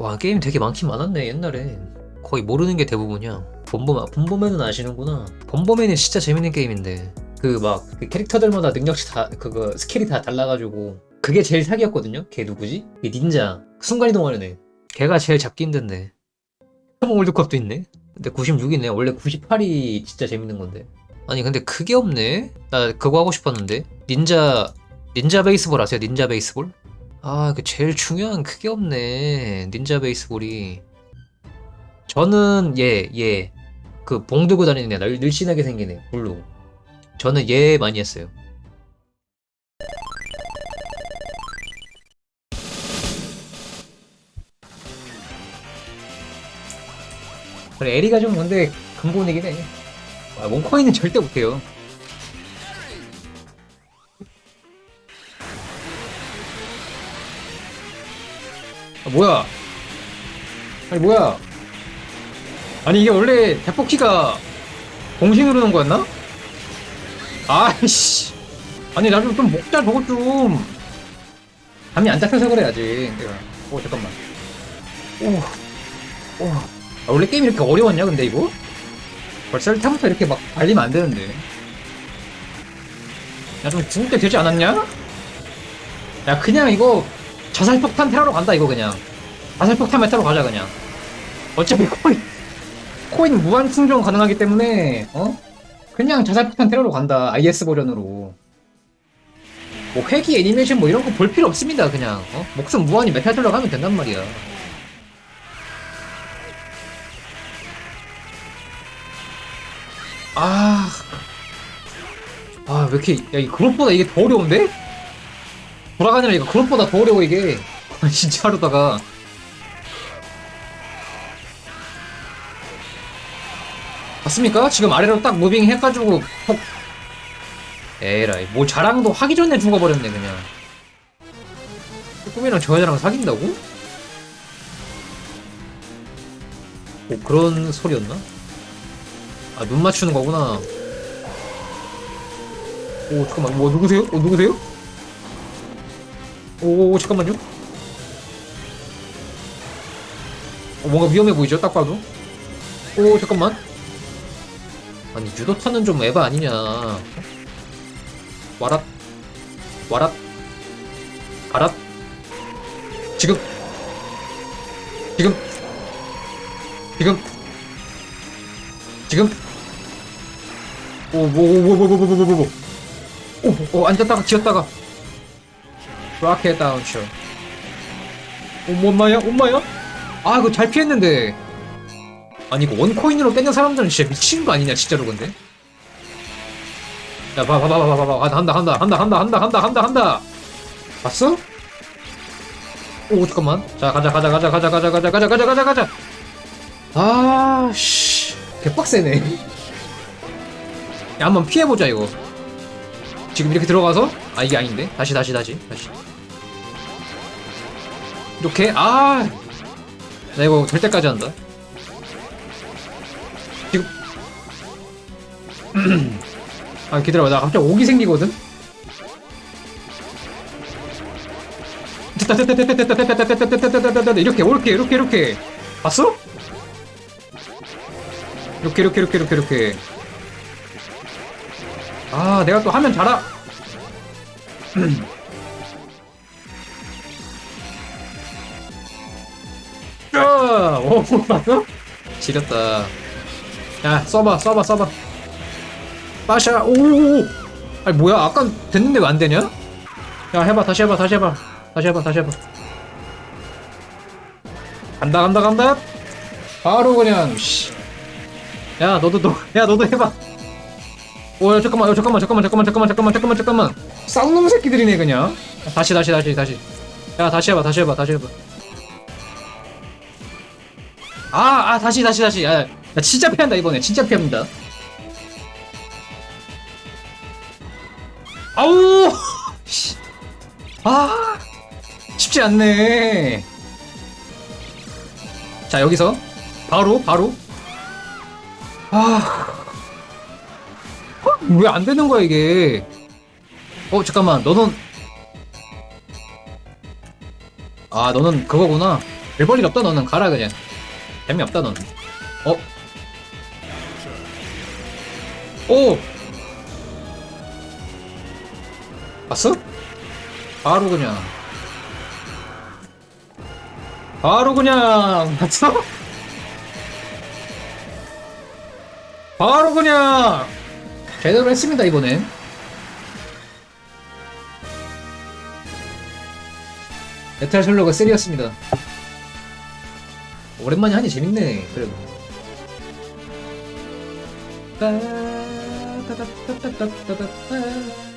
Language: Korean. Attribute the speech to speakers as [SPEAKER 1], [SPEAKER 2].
[SPEAKER 1] 와 게임 되게 많긴 많았네 옛날에 거의 모르는 게 대부분이야. 본범 본범에는 아시는구나. 본범에는 진짜 재밌는 게임인데. 그막그 캐릭터들마다 능력치 다 그거 스킬이 다 달라가지고. 그게 제일 사기였거든요? 걔 누구지? 걔 닌자. 순간이동하는 애 걔가 제일 잡기 힘든데. 월드컵도 있네? 근데 96이네. 원래 98이 진짜 재밌는 건데. 아니 근데 그게 없네? 나 그거 하고 싶었는데. 닌자 닌자 베이스볼 아세요? 닌자 베이스볼? 아, 그 제일 중요한 그게 없네. 닌자 베이스볼이. 저는 얘, 얘. 그 봉 들고 다니는 애, 날, 늘씬하게 애, 블루. 저는 얘 많이 했어요. 그래, 에리가 좀 근데 근본이긴 해. 아, 원코인은 절대 못해요. 아, 뭐야? 아니 뭐야? 아니 이게 원래 대포키가 공신으로 넣은 거였나? 아이씨 아니 나 좀 좀 먹자 저것 좀 감이 안 잡혀서 그래야지 내가 오 잠깐만 오 오 아, 원래 게임이 이렇게 어려웠냐 근데 이거? 벌써 1타부터 이렇게 막 달리면 안 되는데 야 좀 죽을 때 되지 않았냐? 야 그냥 이거 자살폭탄 테러로 간다 이거 그냥. 자살폭탄 메타로 가자 그냥. 어차피 코인 코인 무한 충전 가능하기 때문에 어? 그냥 자살폭탄 테러로 간다 IS 버전으로. 뭐 회기 애니메이션 뭐 이런 거 볼 필요 없습니다 그냥. 어? 목숨 무한히 메타 들어가면 된단 말이야. 아... 아, 왜 이렇게, 야, 이 그룹보다 이게 더 어려운데? 돌아가느라 이거 그룹보다 더 어려워 이게 진짜 하루다가 봤습니까? 지금 아래로 딱 무빙 해가지고 퍽 에라이 뭐 자랑도 하기 전에 죽어버렸네 그냥 꿈이랑 저 여자랑 사귄다고? 뭐 그런 소리였나? 아 눈 맞추는 거구나 오 잠깐만 뭐 누구세요? 어 누구세요? 오 잠깐만요. 어, 뭔가 위험해 보이죠? 딱 봐도. 오 잠깐만. 아니 유도타는 좀 에바 아니냐. 와랏 와랏 가랏 지금 지금 지금 지금 오뭐뭐뭐뭐뭐뭐뭐뭐 오오 앉았다가 지었다가 로켓 다운쇼. 엄마야? 엄마야? 아 이거 잘 피했는데. 아니 이거 원코인으로 뺏는 사람들은 진짜 미친 거 아니냐 진짜로 근데? 야봐봐 봐봐 봐봐. 한다 한다 한다 한다 한다 한다 한다 한다. 봤어? 오 잠깐만. 자 가자 가자 가자 가자 가자 가자 가자 가자 가자 가자. 아씨. 개빡세네. 야 한번 피해보자 이거. 지금 이렇게 들어가서? 아 이게 아닌데? 다시 다시 다시 다시 이렇게 아 나 이거 될 때까지 한다 지금 아 기다려봐 나 갑자기 오기 생기거든 이렇게 이렇게 이렇게 이렇게 봤어? 이렇게 이렇게 이렇게 이렇게 이렇게 아 내가 또 하면 잘하 봤어? 지렸다. 야, 써봐, 써봐, 써봐. 빠샤, 오! 아니, 뭐야, 아까 됐는데 왜 안 되냐? 야, 해봐, 다시 해봐, 다시 해봐. 다시 해봐, 다시 해봐. 간다, 간다, 간다! 바로 그냥, 씨. 야, 너도, 너, 야, 너도 해봐. 오, 야, 잠깐만, 야, 잠깐만, 잠깐만, 잠깐만, 잠깐만, 잠깐만, 잠깐만, 잠깐만. 쌍놈 새끼들이네, 그냥. 다시, 다시, 다시, 다시. 야, 다시 해봐, 다시 해봐, 다시 해봐. 아, 아, 다시, 다시, 다시. 아, 나 진짜 피한다, 이번에. 진짜 피합니다. 아우! 씨. 아, 쉽지 않네. 자, 여기서. 바로, 바로. 아. 왜 안 되는 거야, 이게. 어, 잠깐만. 너는. 아, 너는 그거구나. 별볼일 없다 너는 가라 그냥 재미없다 너는 어? 오! 봤어? 바로 그냥 바로 그냥 봤어? 바로 그냥 제대로 했습니다 이번엔 메탈 솔로가 3였습니다 오랜만에 하니 재밌네. 그래도. 빠따따따따따따따